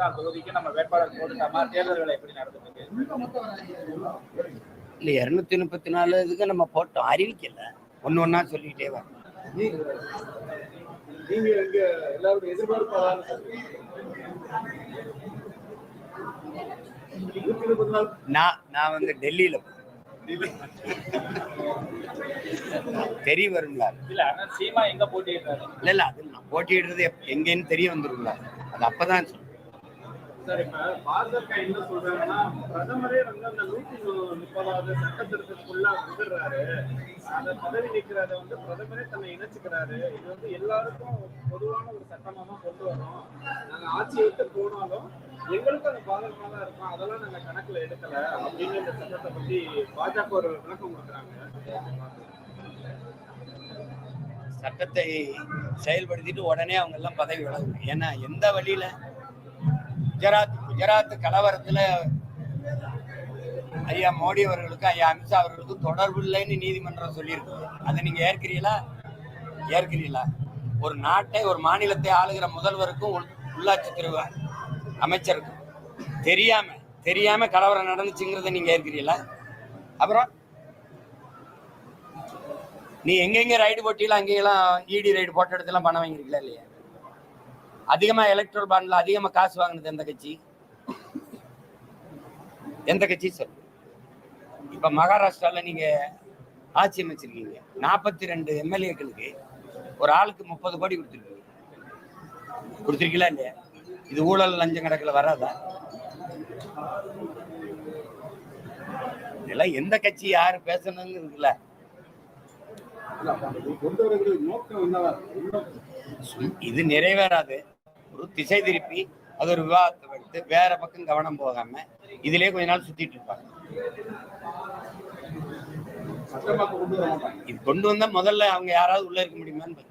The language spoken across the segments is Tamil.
நாலு தொகுதிக்கு நம்ம வேட்பாளர் போட்டுட்டாமா தேர்தல்களை எப்படி நடந்துட்டு இல்லை இரநூத்தி முப்பத்தி நாலு இதுக்கு நம்ம போட்டோம். அறிவிக்கல. ஒன்று ஒன்றா சொல்லிக்கிட்டே வரோம் நான் நான் வந்து டெல்லியில் தெரிய வருங்களா இல்ல இல்லை இல்லை அது நான் போட்டியிடுறது எங்கேன்னு தெரிய வந்துருங்களா அது அப்பதான். சார் இப்ப பாஜக என்ன சொல்றாங்கன்னா பிரதமரே வந்து அந்த நூத்தி முப்பதாவது சட்ட திருத்தத்துக்குள்ள வந்துடுறாரு. அந்த பதவி நிற்கிறத வந்து பிரதமரே தன்னை இணைச்சுக்கிறாரு. இது வந்து எல்லாருக்கும் பொதுவான ஒரு சட்டமா தான் கொண்டு வரோம். நாங்க ஆட்சி விட்டு போனாலும் எங்களுக்கும் அந்த பாதகமா தான் இருக்கும். அதெல்லாம் நாங்க கணக்குல எடுக்கல அப்படின்னு இந்த சட்டத்தை பத்தி பாஜக ஒரு விளக்கம் கொடுக்குறாங்க. சட்டத்தை செயல்படுத்திட்டு உடனே அவங்க எல்லாம் பதவி விலகணும். ஏன்னா எந்த வழியில குஜராத் குஜராத் கலவரத்துல ஐயா மோடி அவர்களுக்கும் ஐயா அமித்ஷா அவர்களுக்கும் தொடர்பு இல்லைன்னு நீதிமன்றம் சொல்லியிருக்கு. அதை நீங்க ஏற்கிறீங்களா ஏற்கிறீங்களா ஒரு நாட்டை ஒரு மாநிலத்தை ஆளுகிற முதல்வருக்கும் உள்ளாட்சி உள்ளாட்சித்துறை அமைச்சருக்கும் தெரியாம தெரியாம கலவரம் நடந்துச்சுங்கிறத நீங்க ஏற்கிறீங்களா அப்புறம் நீ எங்கெங்க ரைடு போட்டியெல்லாம் அங்கேயெல்லாம் இடி ரைடு போட்ட இடத்துல பணம் வாங்கிருக்கீங்களா இல்லையா? அதிகமா எலக்ட்ரல் பாண்ட்ல அதிகமா காசு வாங்கினது எந்த கட்சி? எந்த கட்சி சொல்லு இப்ப மகாராஷ்டிரால நீங்க ஆட்சி அமைச்சிருக்கீங்க. நாற்பத்தி ரெண்டு எம்எல்ஏக்களுக்கு ஒரு ஆளுக்கு முப்பது கோடி கொடுத்துருக்கீங்க. கொடுத்துருக்கீங்களா இல்லையா? இது ஊழல் லஞ்சம் கணக்குல வராதா? இதெல்லாம் எந்த கட்சி யாரு நோக்கம் என்னவா? இது நிறைவேறாது. ஒரு திசை திருப்பி அது ஒரு விவாதத்தை எடுத்து வேற பக்கம் கவனம் போகாம இதுலயே கொஞ்ச நாள் சுத்திட்டு இருப்பாங்க. சட்டமா கொண்டு இது கொண்டு வந்தா முதல்ல அவங்க யாராவது உள்ள இருக்க முடியுமான்னு பாரு.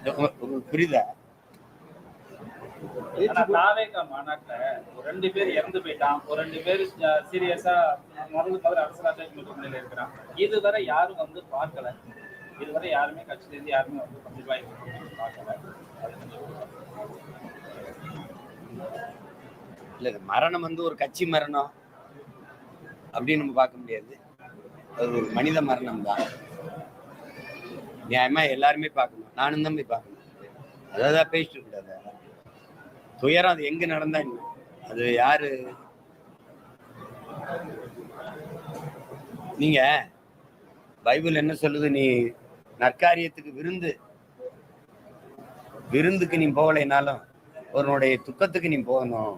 இது புரியுதா? தாவேகா மாநாட்டுல ஒரு ரெண்டு பேர் இறந்து போயிட்டான். ஒரு ரெண்டு பேர் சீரியஸா முதல்ல முதல்ல அரசியலாக நிலையில இருக்கிறான். இதுவரை யாரும் வந்து பார்க்கல. இதுவரை யாருமே கட்சியிலேருந்து யாருமே வந்து கண்டிப்பா இல்ல இது மரணம் வந்து ஒரு கட்சி மரணம் அப்படின்னு நம்ம பார்க்க முடியாது. அது ஒரு மனித மரணம் தான். நியாயமா எல்லாருமே பார்க்கணும். நானும் தான் போய் பார்க்கணும். அதான் பேசிட்டு கூடாது துயரம் அது எங்க நடந்தா அது யாரு? நீங்க பைபிள் என்ன சொல்லுது? நீ நற்காரியத்துக்கு விருந்து. விருந்துக்கு நீ போகலைனாலும் உன்னுடைய துக்கத்துக்கு நீ போகணும்.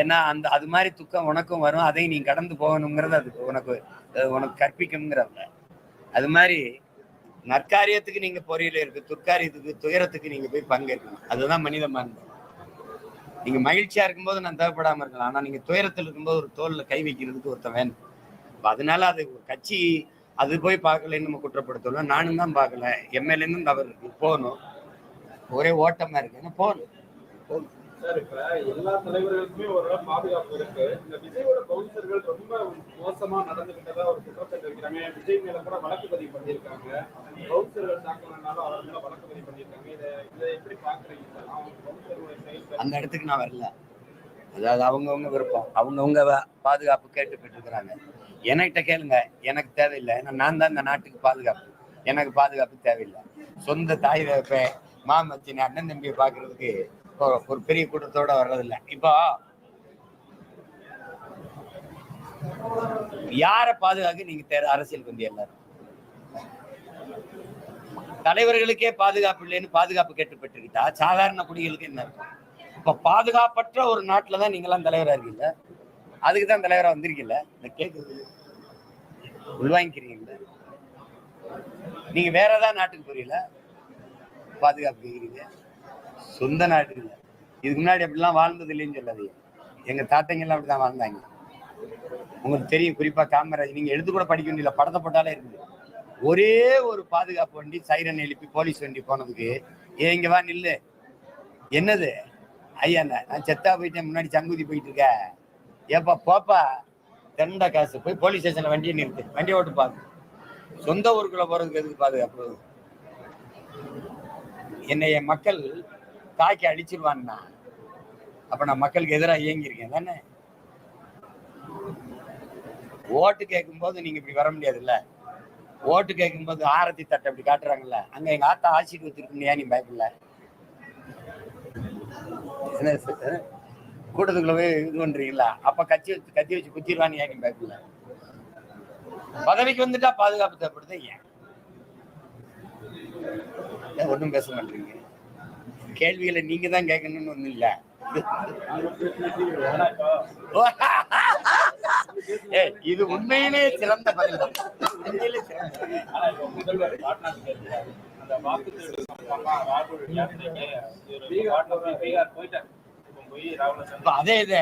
ஏன்னா அந்த அது மாதிரி துக்கம் உனக்கும் வரும். அதை நீ கடந்து போகணுங்கிறது அது உனக்கு உனக்கு கற்பிக்குங்கிறத அது மாதிரி நற்காரியத்துக்கு நீங்க பொறியில இருக்கு துர்க்காரியத்துக்கு துயரத்துக்கு நீங்க போய் பங்கேற்கணும். அதுதான் மனித மாண்பு நீங்க மகிழ்ச்சியா இருக்கும்போது நான் தேவைப்படாம இருக்கலாம். ஆனா நீங்க துயரத்தில் இருக்கும்போது ஒரு தோல்ல கை வைக்கிறதுக்கு ஒருத்தன் வேணும். அதனால அது ஒரு கட்சி அது போய் பார்க்கலன்னு நம்ம குற்றப்படுத்தலாம் நானும் தான் பார்க்கல. எம்எல்ஏன்னு தவறு இருக்கு. போகணும். ஒரே ஓட்டமா இருக்கு. ஏன்னா போகணும். போகணும். சார் இப்ப எல்லா தலைவர்களுக்குமே ஒரு பாதுகாப்பு இருக்கு. இந்த விஜயோட பவுன்சர்கள் ரொம்ப மோசமா நடந்துகிட்டதா ஒரு குற்றச்சாட்டு இருக்கிறாங்க விஜய் மேல கூட வழக்கு பதிவு பண்ணியிருக்காங்க. பவுன்சர்கள் தாக்கலனால அவர் மேல வழக்கு பதிவு பண்ணியிருக்காங்க. இதை இதை எப்படி பாக்குறீங்க அந்த இடத்துக்கு நான் வரல. அதாவது அவங்கவுங்க விருப்பம். அவங்கவுங்க பாதுகாப்பு கேட்டுக்கிட்டு இருக்கிறாங்க என்கிட்ட கேளுங்க எனக்கு தேவையில்லை. ஏன்னா நான் தான் இந்த நாட்டுக்கு பாதுகாப்பு. எனக்கு பாதுகாப்பு தேவையில்லை. சொந்த தாய் தகப்ப மாமச்சின் அண்ணன் தம்பியை பார்க்கறதுக்கு ஒரு- பெரிய கூட்டத்தோட வர்றதில்லை. இப்போ யாரை பாதுகாக்க நீங்க தேர் அரசியலுக்கு வந்து எல்லாரும்? தலைவர்களுக்கே பாதுகாப்பு இல்லைன்னு பாதுகாப்பு கேட்டுப்பட்டுக்கிட்டா சாதாரண குடிகளுக்கு என்ன இருக்கும்? இப்ப பாதுகாப்பற்ற ஒரு நாட்டுல தான் நீங்களாம் தலைவரா இருக்கீங்க. அதுக்கு தான் தலைவரா வந்திருக்கீங்க. இந்த கேக்குறது உள்வாங்கிக்கிறீங்கல்ல நீங்க வேற ஏதாவது நாட்டுக்கு புரியல பாதுகாப்பு கேக்குறீங்க சொந்த நாட்டுக்கு இதுக்கு முன்னாடி அப்படிலாம் வாழ்ந்தது இல்லைன்னு சொல்லாதீங்க. எங்க தாத்தைங்க எல்லாம் அப்படிதான் வாழ்ந்தாங்க. உங்களுக்கு தெரியும் குறிப்பா காமராஜ். நீங்க எழுத்து கூட படிக்க வேண்டியல படத்தை போட்டாலே இருக்குது. ஒரே ஒரு பாதுகாப்பு வண்டி சைரன் எழுப்பி போலீஸ் வண்டி போனதுக்கு ஏ இங்க வா நில்லு. என்னது? ஐயா நான் செத்தா போயிட்டேன். முன்னாடி சங்குதி போயிட்டு இருக்க? ஏப்பா போப்பா. தெண்ட காசு. போய் போலீஸ் ஸ்டேஷன்ல வண்டியை நிறுத்து. வண்டியை ஓட்டு பாரு. சொந்த ஊருக்குள்ள போறதுக்கு எதுக்கு பாதுகாப்பு என்னை என்னைய மக்கள் தாக்கி அழிச்சிருவான்னா? அப்ப நான் மக்களுக்கு எதிராக இயங்கியிருக்கேன். தானே? ஓட்டு கேட்கும்போது நீங்க இப்படி வர முடியாதுல்ல? ஓட்டு கேட்கும்போது ஆரத்தி தட்டை அப்படி காட்டுறாங்கல்ல? அங்க எங்க ஆத்தா ஆசிட்டு வச்சிருக்கணும் ஏன் நீ பயப்படல? என்ன? கூட்டத்துக்குள்ள போய் இது பண்றீங்களா? அப்ப கட்சி வச்சு கத்தி வச்சு குத்திடுவான்னு ஏன் நீ பயப்படல? பதவிக்கு வந்துட்டா பாதுகாப்பு தேவைப்படுது ஏன்? ஒன்றும் பேச மாட்டீங்க? கேள்விகளை நீங்க தான் கேட்கணும்னு ஒண்ணும் இல்ல. இது உண்மையிலே சிறந்த பதில். தான். உண்மையிலே சிறந்த அதே இதை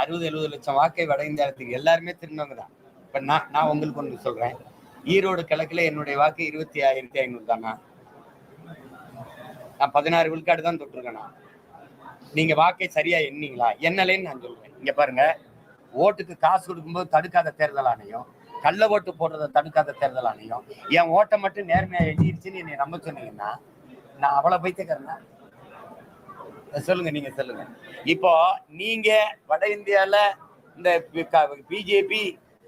அறுபது எழுபது லட்சம் வாக்கை வட இந்தியாவுக்கு எல்லாருமே திருநவங்க தான். இப்ப நான் நான் உங்களுக்கு ஒன்று சொல்றேன். ஈரோடு கிழக்குல என்னுடைய வாக்கு இருபத்தி ஆயிரத்தி ஐநூறு தானா? நான் பதினாறு விழுக்காடு தான் தொட்டிருக்கேனா? நீங்க வாக்கை சரியா எண்ணீங்களா? என்னலேன்னு நான் சொல்றேன். இங்க பாருங்க. ஓட்டுக்கு காசு கொடுக்கும்போது தடுக்காத தேர்தல் ஆணையம். கள்ள ஓட்டு போடுறதை தடுக்காத தேர்தல் ஆணையம். என் ஓட்டை மட்டும் நேர்மையா எண்ணிருச்சுன்னு என்னை நம்ப சொன்னீங்கன்னா நான் அவ்வளவு பைத்தியக்காரனா? சொல்லுங்க நீங்க சொல்லுங்க. இப்போ நீங்க வட இந்தியால இந்த பிஜேபி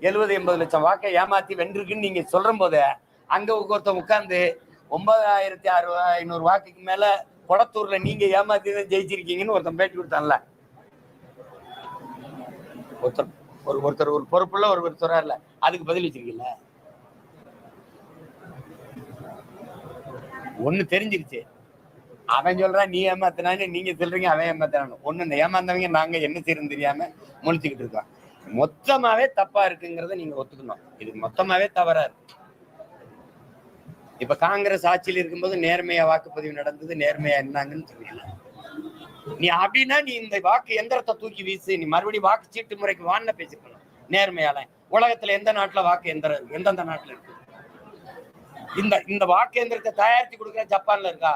எழுபது எண்பது லட்சம் வாக்கை ஏமாத்தி வென்றிருக்குன்னு நீங்க சொல்ற போது அங்க ஒருத்தன் உட்கார்ந்து ஒன்பதாயிரத்தி அறுபது ஐநூறு வாக்குக்கு மேல கொடத்தூர்ல நீங்க ஏமாத்தி தான் ஜெயிச்சிருக்கீங்கன்னு ஒருத்தன் பேட்டி கொடுத்தான்ல. ஒருத்தர் ஒரு ஒருத்தர் ஒரு பொறுப்புல ஒரு ஒருத்தரா இல்ல அதுக்கு பதில் வச்சிருக்கீங்கள ஒண்ணு தெரிஞ்சிருச்சு. அவன் சொல்றான் நீ ஏமாத்தினானு நீங்க சொல்றீங்க அவன் ஏமாத்தினானு ஒண்ணு இந்த ஏமாந்தவங்க நாங்க என்ன செய்யறது தெரியாம முழிச்சுக்கிட்டு இருக்கோம். மொத்தமாவே தப்பா இருக்குங்கிறத நீங்க ஒத்துக்கணும். இது மொத்தமாவே தவறா இருக்கு. இப்ப காங்கிரஸ் ஆட்சியில் இருக்கும்போது நேர்மையா வாக்குப்பதிவு நடந்தது நேர்மையா என்னங்கன்னு தெரியல. நீ அப்படின்னா நீ இந்த வாக்கு எந்திரத்தை தூக்கி வீசு நீ மறுபடியும் வாக்கு சீட்டு முறைக்கு வான்னு பேசிக்கணும். நேர்மையால. உலகத்துல எந்த நாட்டுல வாக்கு எந்திரம் எந்தெந்த நாட்டுல இருக்கு? இந்த இந்த வாக்கு எந்திரத்தை தயாரித்து கொடுக்குற ஜப்பான்ல இருக்கா?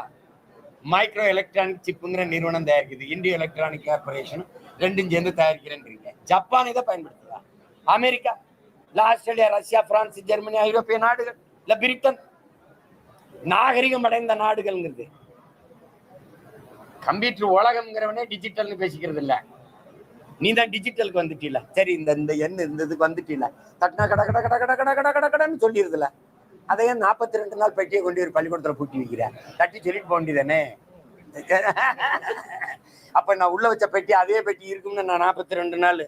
மைக்ரோ எலக்ட்ரானிக் சிப்புங்கிற நிறுவனம் தயாரிக்குது. இந்தியோ எலக்ட்ரானிக் கார்பரேஷன் ரெண்டும் சேர்ந்து தயாரிக்கிறேன்றீங்க. ஜப்பான் இதை பயன்படுத்துதா? அமெரிக்கா இல்லை ஆஸ்திரேலியா ரஷ்யா பிரான்ஸ் ஜெர்மனி ஐரோப்பிய நாடுகள் இல்லை பிரிட்டன்? நாகரிகம் அடைந்த நாடுகள்ங்கிறது. கம்ப்யூட்டர் உலகம்ங்கிறவனே டிஜிட்டல்னு பேசிக்கிறது இல்லை நீ தான் டிஜிட்டலுக்கு வந்துட்டீல. சரி இந்த இந்த எண் இந்த இதுக்கு வந்துட்டீல. தட்டினா கட கட கட கட கட கட கடன்னு சொல்லிடுதுல அதையும் நாற்பத்தி ரெண்டு நாள் பெட்டியை கொண்டு ஒரு பள்ளிக்கூடத்துல பூட்டி வைக்கிறேன். தட்டி சொல்லிட்டு போக வேண்டியதானே அப்ப நான் உள்ள வச்ச பெட்டி அதே பெட்டி இருக்கும்னு நான் நாற்பத்தி ரெண்டு நாள்.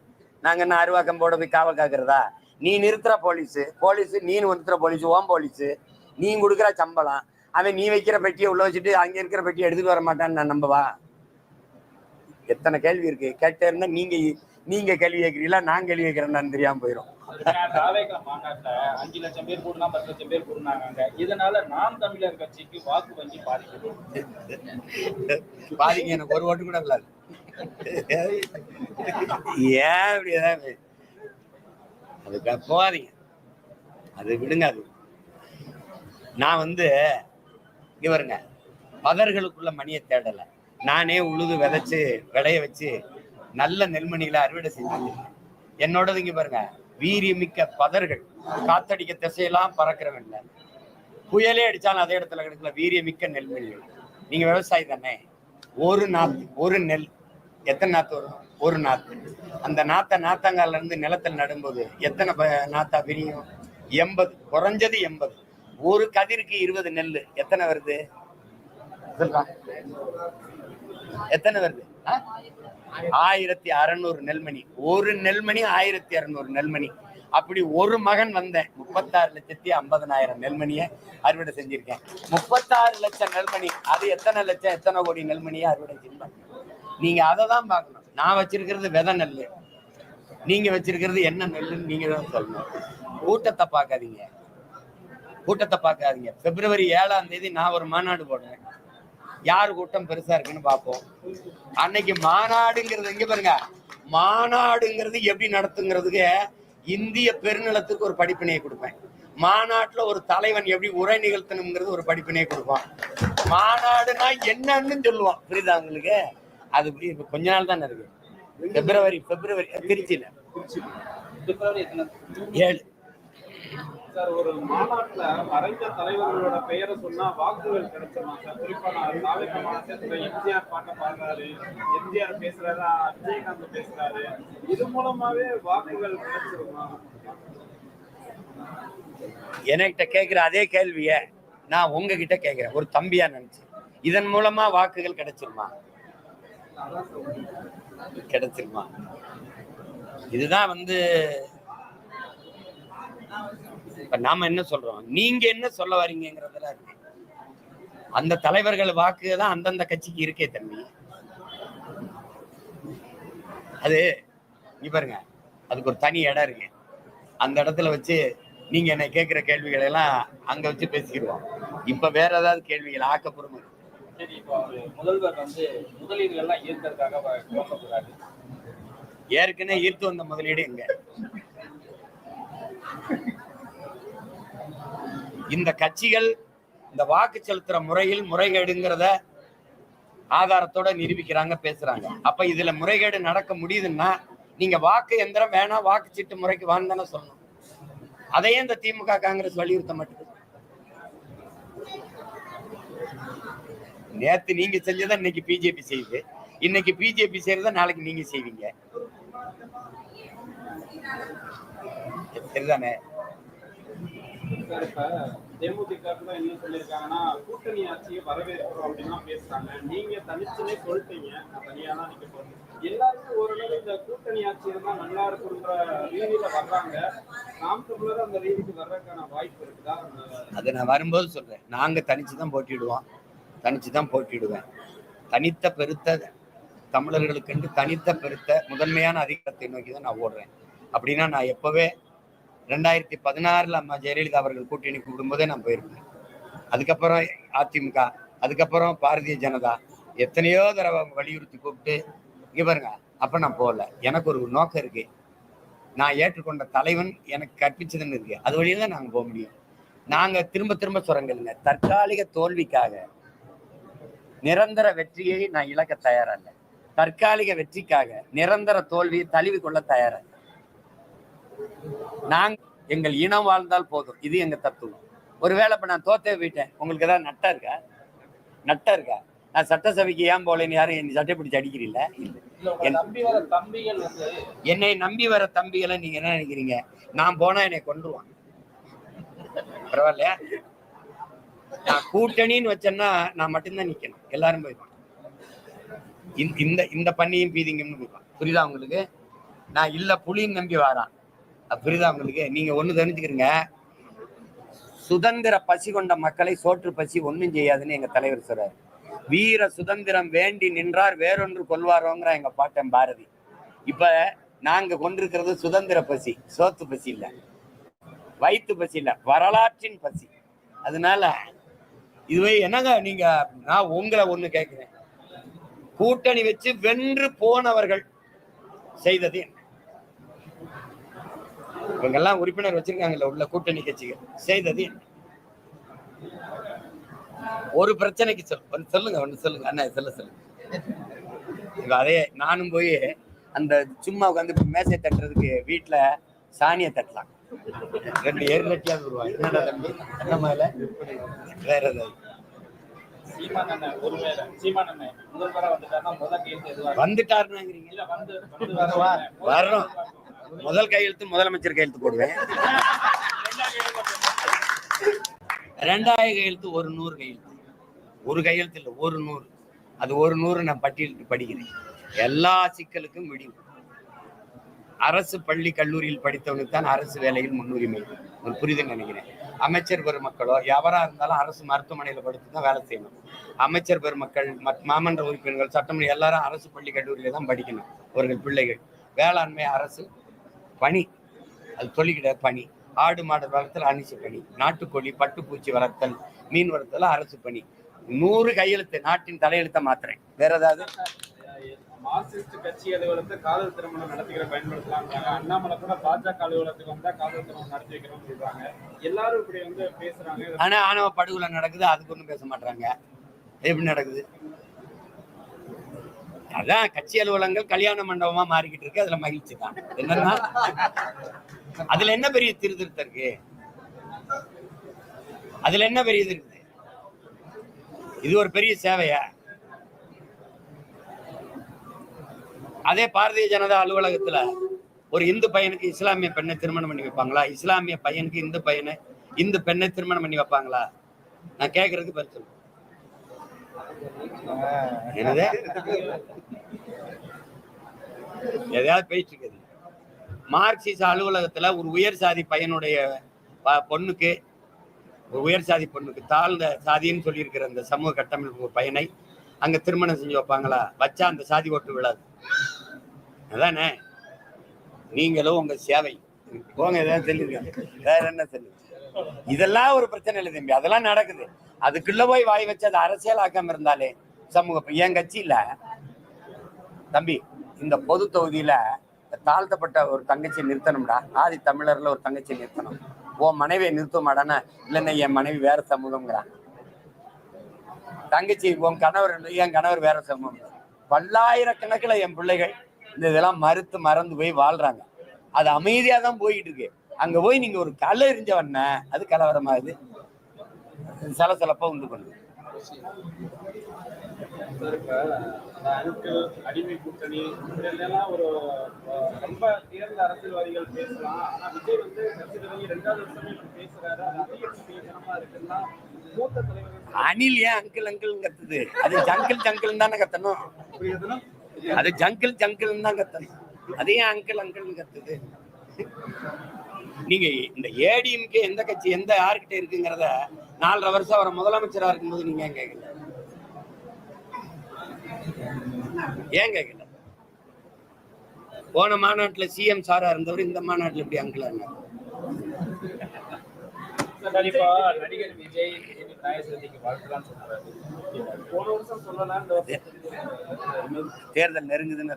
நாங்க என்ன அருவாக்கம் போட போய் காவல் காக்குறதா? நீ நிறுத்துற போலீஸு. போலீஸு நீ நிறுத்துற போலீஸ் ஓம் போலீஸு. நீ கொடுக்குற சம்பளம். அவன் நீ வைக்கிற பெட்டியை உள்ள வச்சுட்டு அங்க இருக்கிற பெட்டியை எடுத்துட்டு வர மாட்டான்னு நான் நம்பவா? எத்தனை கேள்வி இருக்கு. கேட்டே இருந்தா நீங்க நீங்க கேள்வி கேட்குறீங்களா? நான் கேள்வி கேட்குறேன்னு தெரியாமல் போயிடும் தாவேகா அஞ்சு லட்சம் பேர் கூடனா பத்து லட்சம் பேர் கூடுனாங்க இதனால நாம் தமிழர் கட்சிக்கு வாக்கு வங்கி பாதிக்குது. பாதிங்க எனக்கு ஒரு ஓட்டு கூட இல்லாது ஏன் இப்படி அதுக்கு போகாதீங்க. அது விடுங்க அது. நான் வந்து இங்க பாருங்க பதர்களுக்குள்ள மணியை தேடல. நானே உழுது விதைச்சு விளைய வச்சு நல்ல நெல்மணிகளை அறுவடை செஞ்சு என்னோடது இங்க பாருங்க வீரியமிக்க பதர்கள். காத்தடிக்க திசையெல்லாம் பறக்கிறவன் புயலே அடிச்சாலும் அதே இடத்துல கிடைக்கல வீரியமிக்க நெல்மணிகள் நீங்க விவசாயி தானே? ஒரு நாத்து ஒரு நெல். எத்தனை நாத்து வரும்? ஒரு நாத்து. அந்த நாத்தை நாத்தாங்கால இருந்து நிலத்தில் நடும்போது எத்தனை ப- நாத்தா விரியும்? எண்பது. குறைஞ்சது எண்பது. ஒரு கதிருக்கு இருபது நெல் எத்தனை வருது? எத்தனை வருது? ஆ? ஆயிரத்தி அறநூறு நெல்மணி. ஒரு நெல்மணி ஆயிரத்தி அறநூறு நெல்மணி. அப்படி ஒரு மகன் வந்தேன் முப்பத்தாறு லட்சத்தி ஐம்பதனாயிரம் நெல்மணியை அறுவடை செஞ்சிருக்கேன். முப்பத்தாறு லட்சம் நெல்மணி. அது எத்தனை லட்சம் எத்தனை கோடி நெல்மணியை அறுவடை செஞ்சேன் நீங்க அதை தான் பார்க்கணும். நான் வச்சிருக்கிறது விதை நெல். நீங்க வச்சிருக்கிறது என்ன நெல்லுன்னு நீங்க தான் சொல்லணும். கூட்டத்தை பார்க்காதீங்க. கூட்டத்தை பார்க்காதீங்க. பிப்ரவரி ஏழாம் தேதி நான் ஒரு மாநாடு போடுறேன். யார் கூட்டம் பெருசா இருக்குன்னு பார்ப்போம். அன்னைக்கு மாநாடுங்கிறது எங்க பாருங்க. மாநாடுங்கிறது எப்படி நடத்துங்கிறதுக்கு இந்திய பெருநிலத்துக்கு ஒரு படிப்பினையை கொடுப்பேன். மாநாட்டுல ஒரு தலைவன் எப்படி உரை நிகழ்த்தணுங்கிறது ஒரு படிப்பினையை கொடுப்பான். மாநாடுனா என்னன்னு சொல்லுவான். புரியுதா உங்களுக்கு? அது இப்ப கொஞ்ச நாள் தானே இருக்கு. பிப்ரவரி பிப்ரவரி திருச்சியில. ஏழு. சார் ஒரு மாநாட்டில் மறைந்த தலைவர்களோட பெயரை சொன்னா வாக்குகள் கிடைச்சிருமா சார்? குறிப்பா நான் சாவிக்க மாநிலத்துல எம்ஜிஆர் பாட்டை பாடுறாரு எம்ஜிஆர் பேசுறாரு விஜயகாந்த் பேசுறாரு. இது மூலமாவே வாக்குகள் கிடைச்சிருமா? என்கிட்ட கேட்குற அதே கேள்வியை நான் உங்ககிட்ட கேட்குறேன் ஒரு தம்பியா நினைச்சு. இதன் மூலமா வாக்குகள் கிடைச்சிருமா? கிடைச்சிருமா? இதுதான் வந்து இப்ப நாம என்ன சொல்றோம்? நீங்க என்ன சொல்ல வரீங்கிறதுல இருக்கு அந்த தலைவர்கள் வாக்கு தான் அந்தந்த கட்சிக்கு இருக்கே தம்பி. அது நீ பாருங்க. அதுக்கு ஒரு தனி இடம் இருக்கு. அந்த இடத்துல வச்சு நீங்க என்ன கேட்கிற கேள்விகளை எல்லாம் அங்க வச்சு பேசிக்கிடுவோம். இப்ப வேற ஏதாவது கேள்விகள் ஆக்கப்பூர்வம். சரி இப்போ முதல்வர் வந்து முதலீடுகள்லாம் ஈர்க்கறதுக்காக ஏற்கனவே ஈர்த்து வந்த முதலீடு எங்க? இந்த கட்சிகள் இந்த வாக்கு செலுத்துற முறையில் முறைகேடுங்கிறத ஆதாரத்தோட நிரூபிக்கிறாங்க பேசுறாங்க. அப்ப இதுல முறைகேடு நடக்க முடியுதுன்னா நீங்க வாக்கு எந்திரம் வேணாம் வாக்குச்சீட்டு முறைக்கு வான்னு தானே சொல்லணும். அதையே இந்த திமுக காங்கிரஸ் வலியுறுத்த மாட்டேங்குது. நேத்து நீங்க செஞ்சதை இன்னைக்கு பிஜேபி செய்யுது. இன்னைக்கு பிஜேபி செய்யறத நாளைக்கு நீங்க செய்வீங்க. சரிதானே சார் இப்ப தேமுதிக கூட என்ன சொல்லியிருக்காங்கன்னா கூட்டணி ஆட்சியை வரவேற்கிறோம் அப்படின்னா பேசுறாங்க. நீங்க தனிச்சுனே சொல்லிட்டீங்க. நான் தனியா தான் நிக்க போறேன். எல்லாருக்கும் ஓரளவு இந்த கூட்டணி ஆட்சி இருந்தா நல்லா இருக்குன்ற ரீதியில வர்றாங்க. நாம் தமிழர் அந்த ரீதிக்கு வர்றதுக்கான வாய்ப்பு இருக்குதா? அதை நான் வரும்போது சொல்றேன். நாங்க தனிச்சு தான் போட்டிடுவோம் தனிச்சு தான் போட்டிடுவேன் தனித்த பெருத்த தமிழர்களுக்கென்று தனித்த பெருத்த முதன்மையான அதிகாரத்தை நோக்கி தான் நான் ஓடுறேன். அப்படின்னா நான் எப்பவே ரெண்டாயிரத்தி பதினாறுல அம்மா ஜெயலலிதா அவர்கள் கூட்டணி கூடும்போதே நான் போயிருக்கேன் அதுக்கப்புறம் அதிமுக அதுக்கப்புறம் பாரதிய ஜனதா எத்தனையோ தடவை வலியுறுத்தி கூப்பிட்டு இவருங்க பாருங்க நான் போகல. எனக்கு ஒரு நோக்கம் இருக்கு. நான் ஏற்றுக்கொண்ட தலைவன் எனக்கு கற்பிச்சதுன்னு இருக்கு. அது வழியில் தான் நாங்கள் போக முடியும். நாங்கள் திரும்ப திரும்ப சுரங்கலுங்க தற்காலிக தோல்விக்காக நிரந்தர வெற்றியை நான் இழக்க தயாராக இல்லை தற்காலிக வெற்றிக்காக நிரந்தர தோல்வியை தழுவி கொள்ள தயாராக நாங்க எங்கள் இனம் வாழ்ந்தால் போதும். இது எங்க தத்துவம். ஒருவேளை இப்ப நான் தோத்தே போயிட்டேன். உங்களுக்கு ஏதாவது நட்டா இருக்கா? நட்டா இருக்கா? நான் சட்டசபைக்கு ஏன் போலேன்னு யாரும் என்னை சட்டை பிடிச்சு அடிக்கிறீல்ல என்னை நம்பி வர தம்பிகளை நீங்க என்ன நினைக்கிறீங்க? நான் போனா என்னை கொன்றுவான். பரவாயில்லையா? நான் கூட்டணின்னு வச்சேன்னா நான் மட்டும்தான் நிக்கணும். எல்லாரும் போய்ப்பான் இந்த- இந்த பண்ணியும் பீதிங்கன்னு போய்ப்பான் புரியுதா உங்களுக்கு? நான் இல்ல புலின்னு நம்பி வாரான். புரியுதா உங்களுக்கு? நீங்க ஒண்ணு தெரிஞ்சுக்கிறீங்க. சுதந்திர பசி கொண்ட மக்களை சோற்று பசி ஒன்றும் செய்யாதுன்னு எங்க தலைவர் சொல்றாரு. வீர சுதந்திரம் வேண்டி நின்றார் வேறொன்று கொள்வாரோங்கிற எங்க பாட்டன் பாரதி. இப்ப நாங்க கொண்டிருக்கிறது சுதந்திர பசி சோத்து பசி இல்ல. வயிற்று பசி இல்ல வரலாற்றின் பசி. அதனால இதுவே என்னங்க நீங்க நான் உங்களை ஒண்ணு கேட்கிறேன் கூட்டணி வச்சு வென்று போனவர்கள் செய்தது என்ன? இவங்கெல்லாம் உறுப்பினர் வச்சிருக்காங்கல்ல உள்ள கூட்டணி கட்சிகள். செய்தது ஒரு பிரச்சனைக்கு சொல் சொல்லுங்க ஒன்று சொல்லுங்க. அண்ணா சொல்ல சொல்லுங்க. இப்ப அதே நானும் போய் அந்த சும்மா உட்காந்து மேசை தட்டுறதுக்கு வீட்டுல சாணியை தட்டலாம். ரெண்டு ஏர்லட்டியாவது வருவாங்க என்னடா தம்பி? மேல வேற ஏதாவது வந்துட்டாருன்னா வர்றோம். முதல் கையெழுத்து முதலமைச்சர் கையெழுத்து போடுவேன். ரெண்டாயிரம் கையெழுத்து ஒரு நூறு கையெழுத்து ஒரு கையெழுத்து இல்லை ஒரு நூறு. அது ஒரு நூறு நான் பட்டியலிட்டு படிக்கிறேன். எல்லா சிக்கலுக்கும் விடிவு. அரசு பள்ளி கல்லூரியில் படித்தவனுக்கு தான் அரசு வேலையில் முன்னுரிமை. ஒரு புரிதல் நினைக்கிறேன். அமைச்சர் பெருமக்களோ எவரா இருந்தாலும் அரசு மருத்துவமனையில படுத்து தான் வேலை செய்யணும். அமைச்சர் பெருமக்கள் மாமன்ற உறுப்பினர்கள் சட்டமன்ற எல்லாரும் அரசு பள்ளி கல்லூரியில தான் படிக்கணும். அவர்கள் பிள்ளைகள். வேளாண்மை அரசு பணி அது சொல்லிக்கிட்ட பணி ஆடு மாடு வளர்த்தல் அணிசு பணி நாட்டுக்கோழி பட்டுப்பூச்சி வளர்த்தல் மீன் வளர்த்தல் அரசு பணி நூறு கையெழுத்து நாட்டின் தலையெழுத்த மாத்திரேன் வேற ஏதாவது? மார்க்சிஸ்ட் கட்சி அலுவலகத்தை காதல் திருமணம் நடத்திக்கிற பயன்படுத்தலாம்ன்றாங்க அண்ணாமலை கூட பாஜக அலுவலகத்துக்கு வந்தா காதல் திருமணம் நடத்தி வைக்கிறோம்னு சொல்றாங்க. எல்லாரும் இப்படி வந்து பேசுறாங்க. ஆனா ஆணவ படுகொலை நடக்குது. அதுக்கு ஒண்ணும் பேச மாட்டாங்க எப்படி நடக்குது? அதான் கட்சி அலுவலகங்கள் கல்யாண மண்டபமா மாறிக்கிட்டு இருக்கு. அதுல மகிழ்ச்சி தான். என்னன்னா அதுல என்ன பெரிய திருத்திருத்தம் இருக்கு? அதுல என்ன பெரிய இது இருக்குது இது ஒரு பெரிய சேவையா? அதே பாரதிய ஜனதா அலுவலகத்துல ஒரு இந்து பையனுக்கு இஸ்லாமிய பெண்ணை திருமணம் பண்ணி வைப்பாங்களா? இஸ்லாமிய பையனுக்கு இந்து பையனை இந்து பெண்ணை திருமணம் பண்ணி வைப்பாங்களா? நான் கேட்கறதுக்கு பதில் என்னது? எதையாவது பேசிட்டு இருக்குது மார்க்சிச அலுவலகத்துல ஒரு உயர் சாதி பையனுடைய பொண்ணுக்கு ஒரு உயர் சாதி பொண்ணுக்கு தாழ்ந்த சாதின்னு சொல்லியிருக்கிற அந்த சமூக கட்டமைப்பு ஒரு பையனை அங்க திருமணம் செஞ்சு வைப்பாங்களா? வச்சா அந்த சாதி ஓட்டு விழாது. அதானே? நீங்களும் உங்க சேவை. போங்க ஏதாவது சொல்லிருக்காங்க. வேற என்ன சொல்லு இதெல்லாம் ஒரு பிரச்சனை இல்லை தம்பி. அதெல்லாம் நடக்குது. அதுக்குள்ள போய் வாய் வச்சு அதை அரசியலாக்காம இருந்தாலே சமூக இப்ப என் கட்சியில தம்பி இந்த பொது தொகுதியில தாழ்த்தப்பட்ட ஒரு தங்கச்சி நிறுத்தணும்டா. ஆதி தமிழர்ல ஒரு தங்கச்சி நிறுத்தணும். ஓ மனைவியை நிறுத்த மாட்டானா இல்லைன்னா என் மனைவி வேற சமூகம்ங்கிறான். தங்கச்சி உன் கணவர் என் கணவர் வேற சமூகம். பல்லாயிரக்கணக்கில் என் பிள்ளைகள் இந்த இதெல்லாம் மறுத்து மறந்து போய் வாழ்றாங்க. அது அமைதியா தான் போயிட்டு இருக்கு. அங்க போய் நீங்க ஒரு கலை எரிஞ்சவன அது கலவரமாகுது. சலசலப்பா உண்டு பண்ணுது. அடிமை கூட்டணி இதெல்லாம் ஒரு ரொம்ப அரசியல்வாதிகள் பேசலாம் ஆனா விஜய் வந்து கட்சி ரெண்டாவது வருஷமே பேசுறாரு மூத்த தலைவர்கள் அணில் ஏன் அங்கிள் அங்கிள் கத்துது? அது ஜங்கிள் ஜங்கிள் தானே கத்தணும். அது ஜங்கிள் ஜங்கிள் தான் கத்தணும். அது ஏன் அங்கிள் அங்கிள் கத்துது? நீங்க இந்த ஏடிஎம்கே எந்த கட்சி எந்த யார்கிட்ட இருக்குங்கிறத நாலரை வருஷம் அவரை முதலமைச்சரா இருக்கும்போது நீங்க ஏன் கேட்கல ஏன் கேட்கல போன மாநாட்டுல சிஎம் சாரா இருந்தவர் இந்த மாநாட்டுல எப்படி அங்கிள் இருந்தார் சார் இப்போ நடிகர் விஜய் இன்னைக்கு விநாயகர் சதுர்த்திக்கு வாழ்த்துலாம்னு சொன்னாரு. போன வருஷம் சொல்லலாம் இந்த வருஷம் தேர்தல் நெருங்குதுன்னு.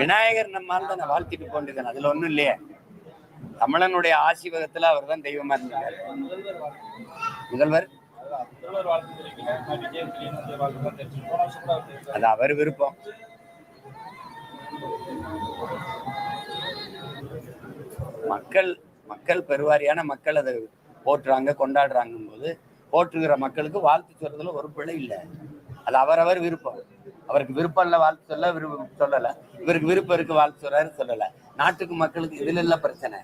விநாயகர் நம்மால் தான் வாழ்த்திட்டு போண்டிதான் அதுல ஒண்ணும் இல்லையே. தமிழனுடைய ஆசீர்வாதத்துல அவர் தான் தெய்வமா இருந்தார். முதல்வர்? அது அவர் விருப்பம். மக்கள் மக்கள் பெருவாரியான மக்கள் அதை போற்றுறாங்க கொண்டாடுறாங்கும் போது போற்றுகிற மக்களுக்கு வாழ்த்து சொல்றதுல ஒரு பிழை இல்லை. அது அவரவர் விருப்பம். அவருக்கு விருப்பம் இல்லை வாழ்த்து சொல்ல விருப்பம் சொல்லலை. இவருக்கு விருப்பம் இருக்கு வாழ்த்து சொல்றாரு சொல்லல. நாட்டுக்கு மக்களுக்கு இதுல இல்லை பிரச்சனை.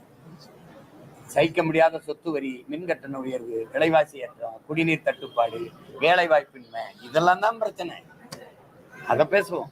சகிக்க முடியாத சொத்து வரி மின் கட்டண உயர்வு விலைவாசி ஏற்றம் குடிநீர் தட்டுப்பாடு வேலை வாய்ப்பின்மை இதெல்லாம் தான் பிரச்சனை. அதை பேசுவோம்.